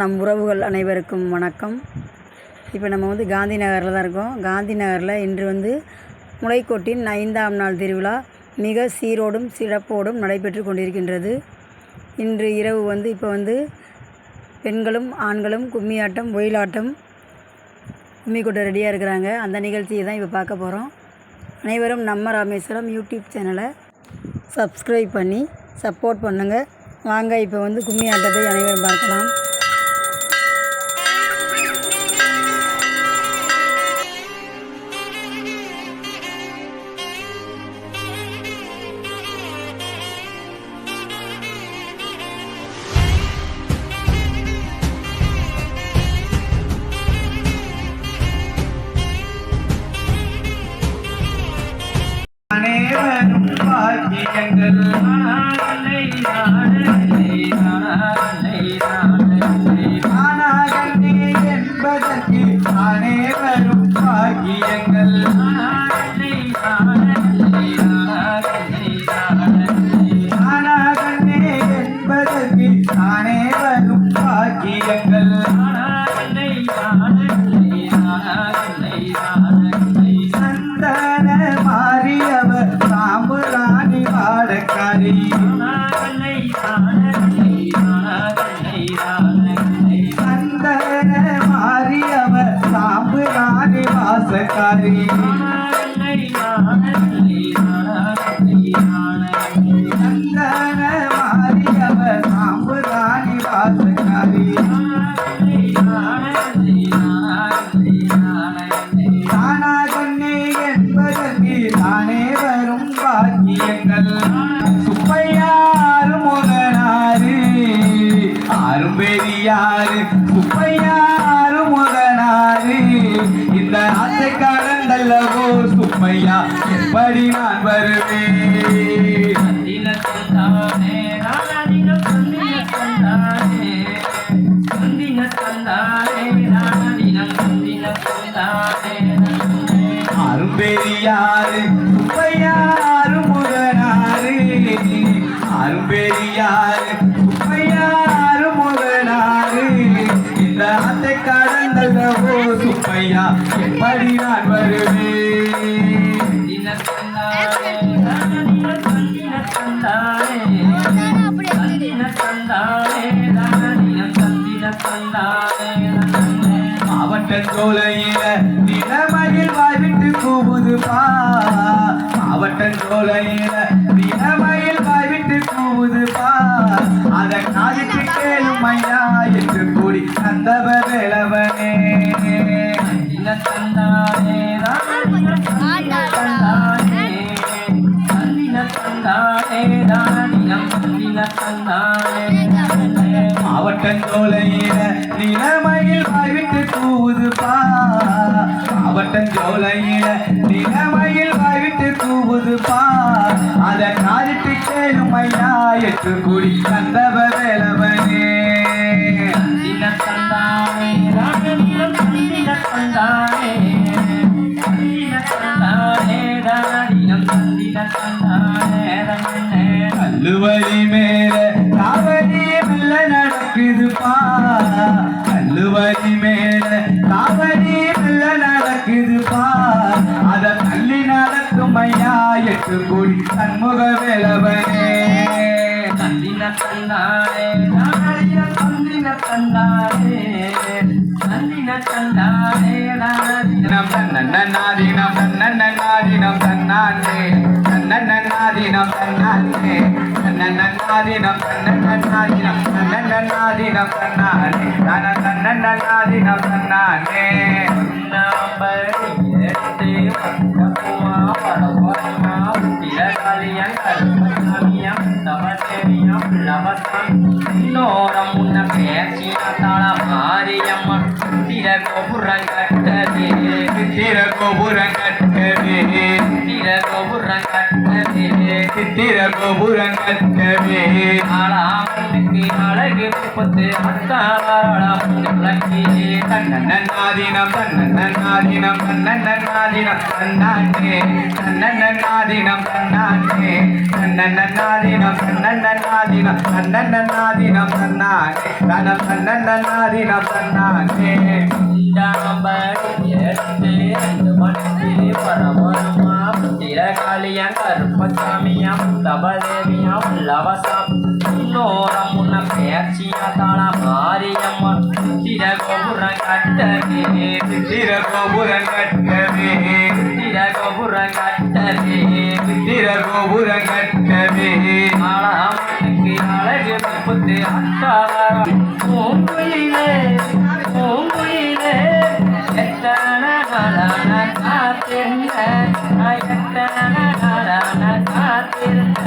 நம் உறவுகள் அனைவருக்கும் வணக்கம். இப்போ நம்ம வந்து காந்தி நகரில் தான் இருக்கோம். காந்தி நகரில் இன்று வந்து முளைக்கோட்டின் ஐந்தாம் நாள் திருவிழா மிக சீரோடும் சிறப்போடும் நடைபெற்று கொண்டிருக்கின்றது. இன்று இரவு வந்து இப்போ வந்து பெண்களும் ஆண்களும் கும்மியாட்டம் ஒயிலாட்டம் கும்மி கொட்ட ரெடியாக இருக்கிறாங்க. அந்த நிகழ்ச்சியை தான் இப்போ பார்க்க போகிறோம் அனைவரும் நம்ம ராமேஸ்வரம் யூடியூப் சேனலை சப்ஸ்கிரைப் பண்ணி சப்போர்ட் பண்ணுங்கள் வாங்க இப்போ வந்து கும்மி ஆட்டத்தை அனைவரும் பார்க்கலாம். பாக்கியங்கள் மாவட்ட சோலையில நிலமையில் வாய்விட்டு கூவுது பா. அத காதுக்கு கேளும் ஐயா என்று கூடி நந்தவ வேளவனே மாவட்ட சோலையில நிலமையில் வாய்விட்டு கூவுது பா. மாவட்ட நிலமையில் வாய்விட்டு கூவுது பா. அதன் காதிட்டு கேளும் ஐயா என்று கூடி நந்தவ தினம் தன்னன்னாதினம் தன்னன்னாதினம் தன்னானே தன்னன்னாதினம் தன்னானே தன்னன்னாதினம் தன்னன்னாதினம் தன்னன்னாதினம் தன்னானே தன தன்னன்னாதினம் தன்னானே இன்னோரம் அழகு முப்பத்து அத்தாரம் விளக்கி தன்னன்னாதீனம் தன்னன்னாதீனம் தன்னன்னாதீனம் தன்னானே தன்னன்னாதீனம் தன்னானே தன்னன்னாதீனம் தன்னன்னாதீனம் தன்னன்னாதீனம் தன்னானே தனம் தன்னன்னாதீனம் தன்னானே காளியம் கருப்பசாமியம் தபதேவியம் லவசம் இன்னோரம் உன்ன பேச்சியா தாள மாரியம்மா திரகோபுரம் கட்டவே திரகோபுரம் கட்டவே திரகோபுரம் கட்டவே திரகோபுரம் கட்டவே ஆளாமனுக்கு அழகு முப்பத்து அத்தாரம். பூங்குயிலே பூங்குயிலே எத்தனை நாளான காத்திருந்த எத்தனை நாளான காத்திருந்த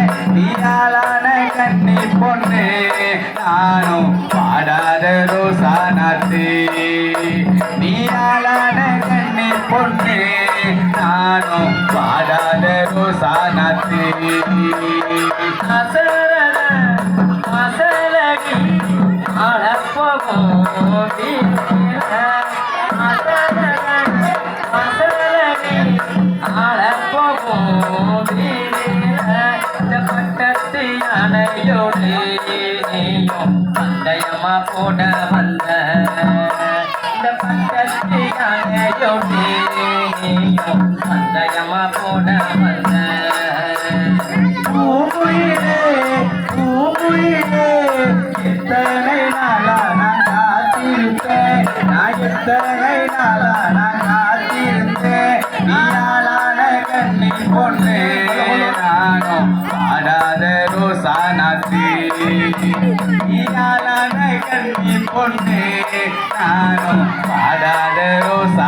காத்திருப்பேன் நீயாலான கண்ணி பொண்ணு நானும் பாடாத ரோசா நாத்து நீயாலான கண்ணி பொண்ணு நானும் பாடாத ரோசா நாத்து அசரல அசலகி அழப்பகும் வீர அசரல அசலகி அழப்பகும் போட வந்த இந்த பட்டத்து யானையோடு பந்தயமா போட வந்த பூங்குயிலே பூங்குயிலே எத்தனை நாளா நான் காத்திருப்பேன் நான் எத்தனை நாளா நான் கண்ணி பொண்ணு நானும் கண்ணி நானும் பாடாத ரோசா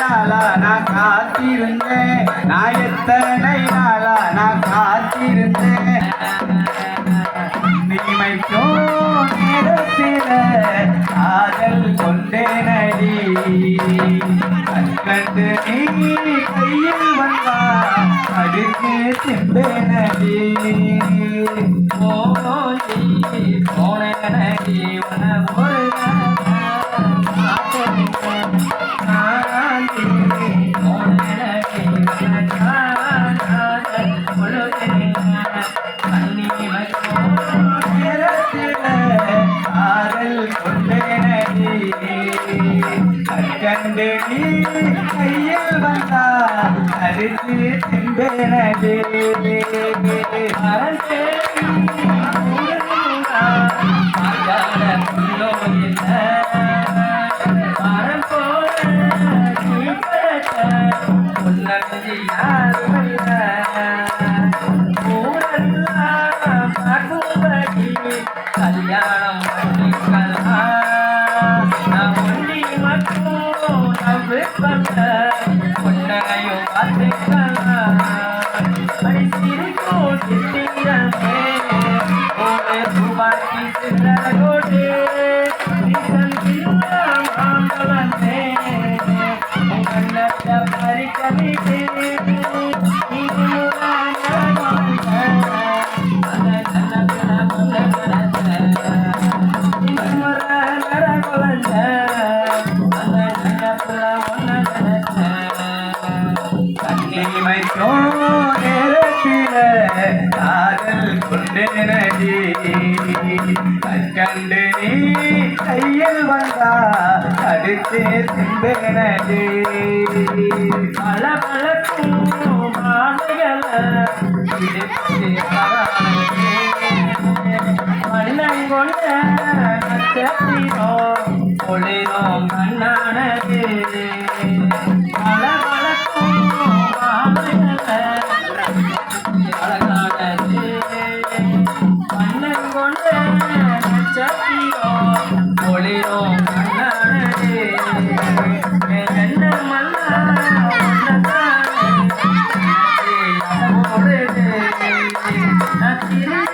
நாளா நான் காத்திருந்தேன். நான் எத்தனை நாளா நான் காத்திருந்தேன். நீமைக்கும் நேரத்தில காதல் கொண்டேனடி. கண்டு நீ கையில் வந்தா அடுத்து சிந்தேனடி போய் போனேனடி உன ஒரு दे हर से காதல் கொண்டு நடி கண்டு நீ கையில் வந்தா அடுத்து சிந்து நடி பல பழக்கும் மாடுகளை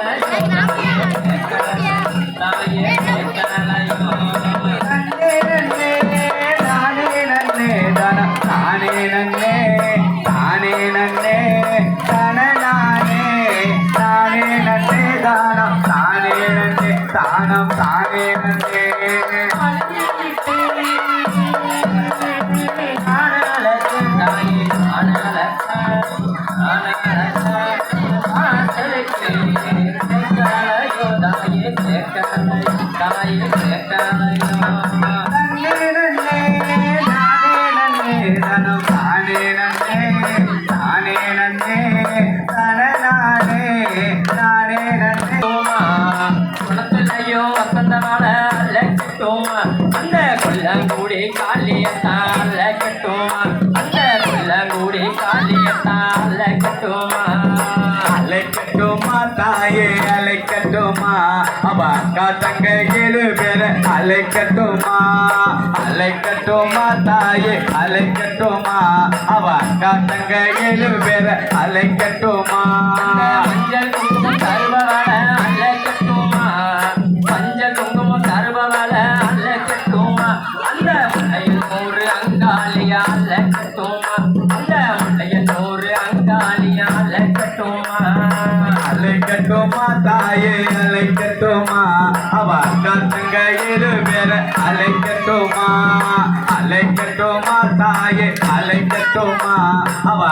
ரசிச்சோமே நன்னே அவ அக்கா தங்க ஏழு பேர அலைக்கட்டுமா அலைக்கட்டுமா தாயே அலைக்கட்டுமா அவ அக்கா தங்க ஏழு பேர அலைக்கட்டுமா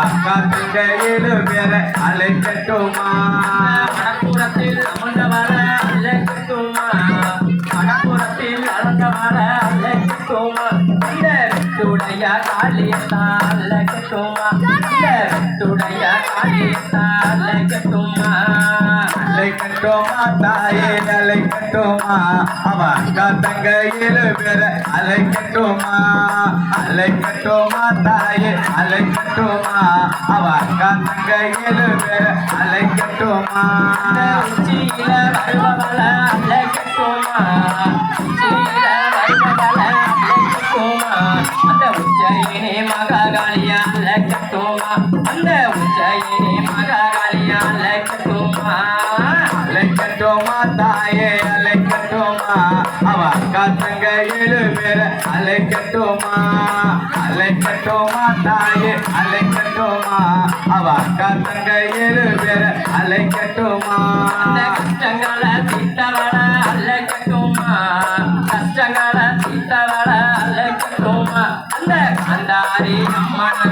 அவ அக்கா அழைக்கட்டுமா? ஏழு பேர அலைக்கட்டுமா மணப்புறத்தில் அமர்ந்தவர காளியத்தா அலக்கட்டுமா அலைக்கட்டுமா தாயே அலைக்கட்டுமா அவ அக்கா தங்க ஏழு பேர அலைக்கட்டுமா? அலைக்கட்டுமா தாயே அலைக்கட்டுமா? அவ அக்கா தங்க ஏழு பேர அலைக்கட்டுமா? அந்த உச்சியில வருபவள அலக்கட்டுமா? உச்சியில வருபவள அலக்கட்டுமா? அந்த உச்சயினே மகாகாளியா அலக்கட்டுமா? அந்த அலைக்கட்டுமா? அவ அக்கா தங்க ஏழு பேர அலைக்கட்டுமா? அலைக்கட்டுமா தாயே அலைக்கட்டுமா? அவ அக்கா தங்க அலைக்கட்டுமா? அந்த கஷ்டங்களை தீர்த்தவள அலக்கட்டுமா? கஷ்டங்களை தீர்த்தவள அலக்கட்டுமா? அந்த காந்தாரி அம்மனடா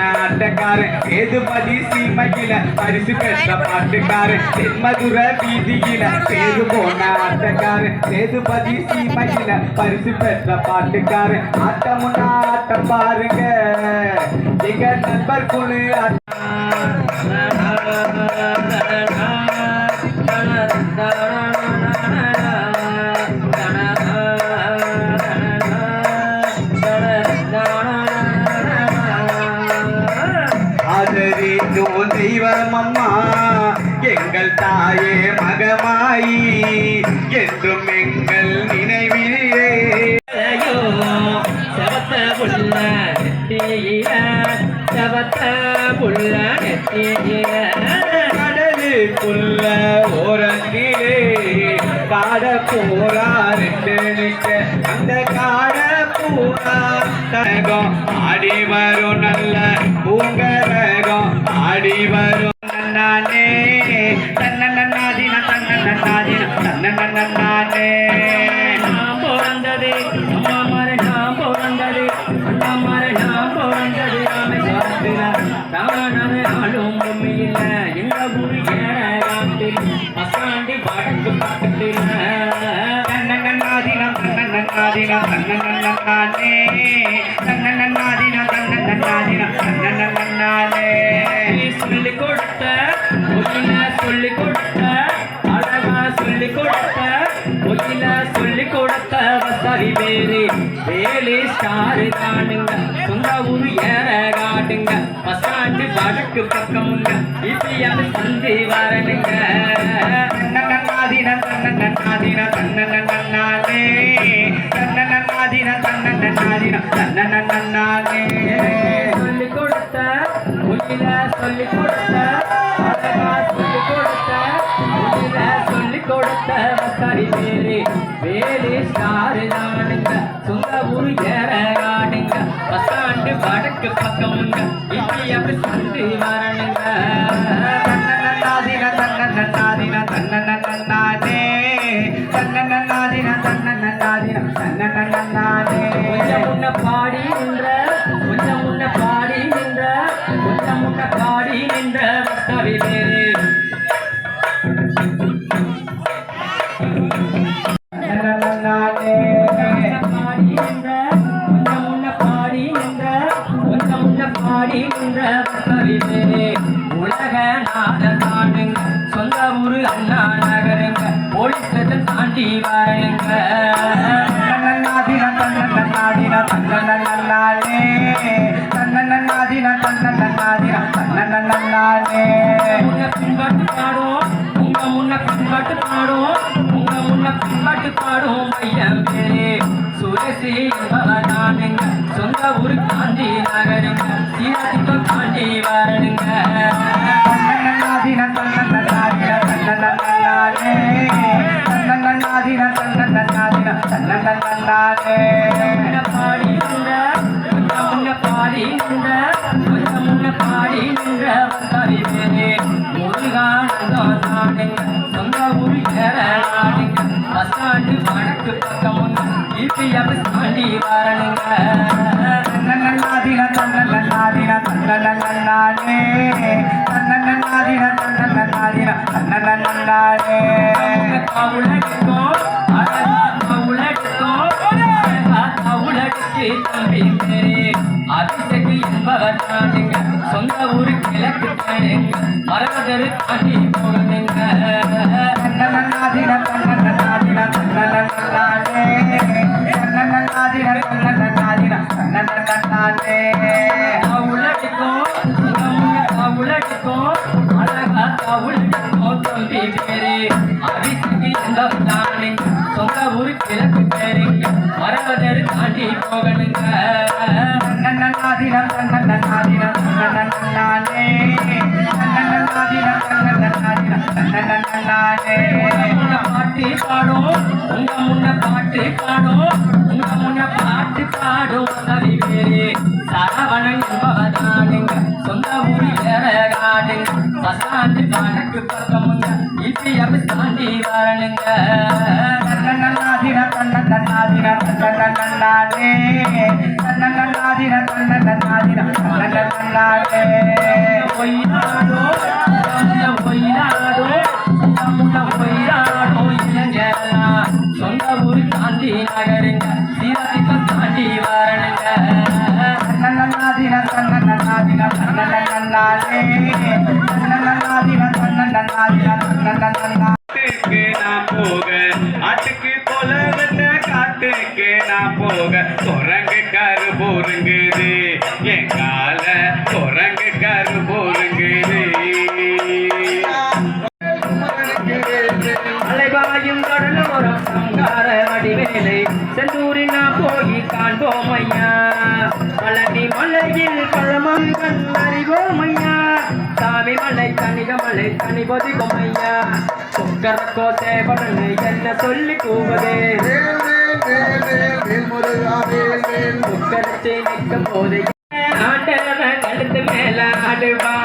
ஆட்டக்காரன் சேதுபதி சீமையில? பரிசு பெற்ற பாட்டுக்காரன். தென்மதுர வீதியில. பேரு போன ஆட்டக்காரன். சேதுபதி சீமையில? பரிசு பெற்ற பாட்டுக்காரன். ஆட்டமுன்னா ஆட்டம் பாருங்க. எங்க நண்பர் குழு தனகம் ஆடி வரும் நல்ல பூங்கரகம். ஆடி வரும் நானே தன்ன நன்னாதின தன்ன நன்னாதின தன்ன நன்னானே பிறந்தது அம்மா மாறு பிறந்தது. மாறு பிறந்தது ஆளும் பூமியில வேலி ஸ்டாரு காணுங்க சொந்த ஊரு ஏற காட்டுங்க. பசாண்டு வடக்கு பக்கமுங்க. இப்படியாவது சந்தி வரணுங்க. தன்னன்னாதினம் தன்னன்னாதினம் தன்னன்னானே தன்னன்னாதினம் தன்னன்னாதினம் தன்னன்னானே சொல்லி கொடுத்த ஒயில சொல்லி கொடுத்த வசதி வேலி ஸ்டாரு நாடுங்க. சொந்த ஊரு ஏற காடுங்க பசாண்டு வடக்கு பக்கமுங்க. இப்படி அப்படி சந்தி வரணுங்க. ஸ்டேஷன் தாண்டி வரணுங்க தன்னன்னாதினம் தன்னன்னானே தன்னன்னாதினம் தன்னன்னாதினம் தன்னன்னானே முன்ன பின்பட்டு பாடும் உங்க முன்ன பின்பட்டு பாடும் உங்க முன்ன பின்பட்டு பாடும் பையன் பேரு சுரேசி என்பவர் தானுங்க சொந்த ஊர் காந்தி நகர் முன்ன பாடி நின்ற பாடி நின்ற பாடி நின்ற நாடுங்க சொந்த ஊரு நாடுங்க பசாண்டு வடக்கு பக்கம் அப்படி தாண்டி வரணுங்க தன்னன்னாதினம் தன்னன்னாதினம் தன்னன்னானே தன்னன்னாதினம் தன்னன்னாதினம் தன்னன்னானே அபிஷேக்கு மரகதரு அடி போகணுங்க தன்னன்னாதினம் தன்னன்னாதினம் தன்னன்னானே தன்னன்னாதினம் தன்னன்னாதினம் தன்னன்னானே உலகிக்கும் உங்க அழகா உலகிக்கும் தம்பி பேரு அபிஷேக்கு என்பவர் தானுங்க சொந்த ஊரு கிழக்கு பேருங்க தாண்டி போகணுங்க பாட்டு பாடும் உங்க முன்ன பாட்டு பாடும் உங்க முன்ன பாட்டு பாடும் கவி பேரு சரவணன் என்பவதானுங்க சொந்த ஊர் ஏறகாடுங்க பசாண்டு கணக்கு பக்கமுங்க. இப்படி தாண்டி வரணுங்க. காட்டுக்கு நான் போக ஆட்டுக்கு போல வந்த காட்டுக்கு நான் போக. குரங்கு கரு போருங்குது என் கால குரங்கு கரு போருங்குது அலைபாயும் கடல் சங்கார வடிவேலை செந்தூரில் நான் போய் காண்போம் ஐயா. மலை தனி பொதிக்கும் ஐயா சொக்கர கோட்டை என்ன சொல்லி கூவதே? சொக்கரத்தை நிற்கும் போது ஆண்டவன் கழுத்து மேல ஆடுவாங்க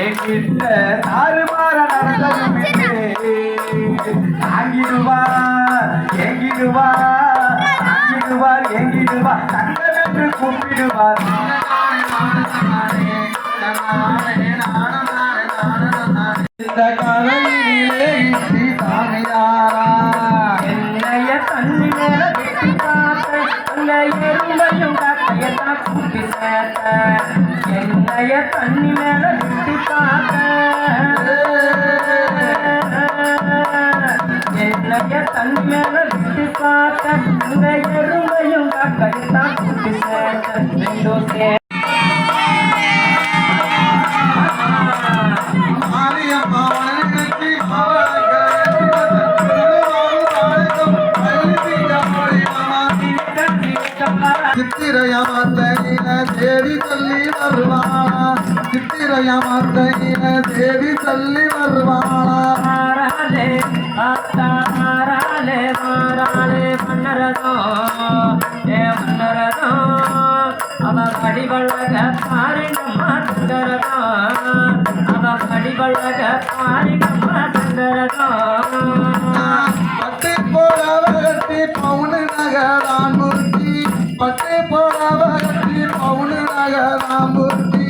என்கிட்ட தாறுமாற நடந்ததும். இல்லை தாங்கிடுவார் எங்கிடுவார் தாங்கிடுவார் எங்கிடுவார் தங்கம் இந்த கதையிலே சாமியாரா? என்னைய தண்ணி மேல வெட்டி பார்த்த அந்த எறும்பையும் கூட்டி சேர்த்த. என்னைய தண்ணி மேல வெட்டி பார்த்த அந்த எறும்பையும் காக்கையத்தான் கூட்டி சேர்த்த ரெண்டும் சே மாரியம்மா வணங்கி சித்திரையமத்தையில தேவி சொல்லி மாறாலே மன்னரதோ ஏ மன்னரதோ அவர் படிவழக பாரிங்கம்மா சுந்தரதோ அவர் படிவழக பாரிங்கம்மா சுந்தரதோ பட்டு போடவகத்தி பவுனு நகரான் மூர்த்தி பட்டு போடவகத்தி பவுனு நகரான் மூர்த்தி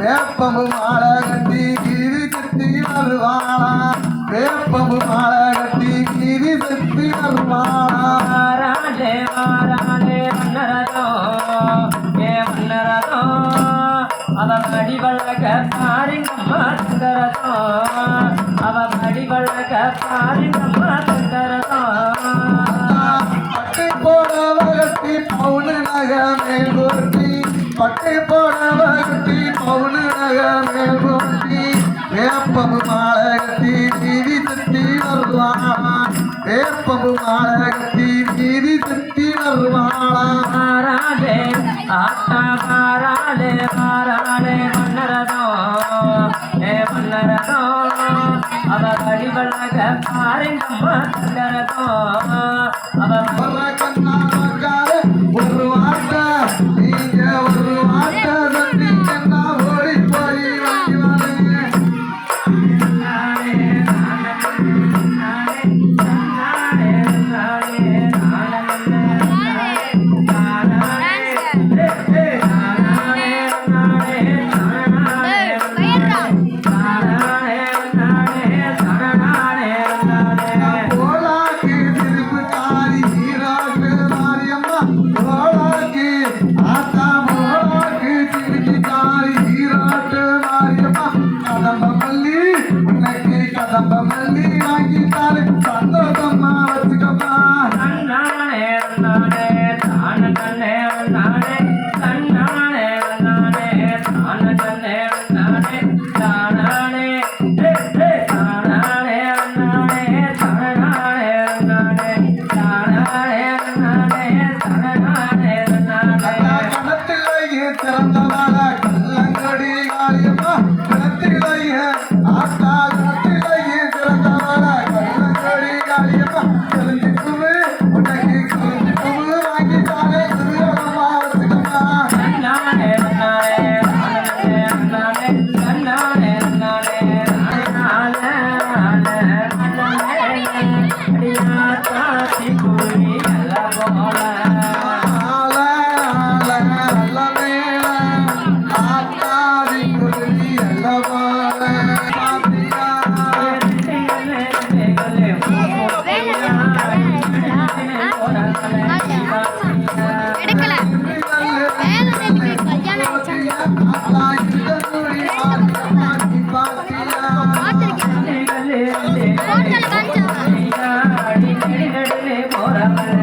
வேப்பமும் மாலை கட்டி கத்தி வருவானா வேப்பமும் வேப்பமு மாலை கட்டி கிரி சுத்தி வருவாளா மன்னரதோ ஏ மன்னரதோ அவ படிவழக பாரிங்கம்மா சுந்தரதோ அவ படிவழக பாரிங்கம்மா சுந்தரதோ பட்டு பவுன பவுனு நகமேல் பட்டை போட போடவகத்தி பவுன நகமேல் மூர்த்தி வேப்பம் மாலகத்தி கட்டி ஆப்பமும் ஆரகத்தி மீதி சுற்றி வருவாளா மாறாளே ஆட்டா மாறாளே மாறா Yeah. মোরা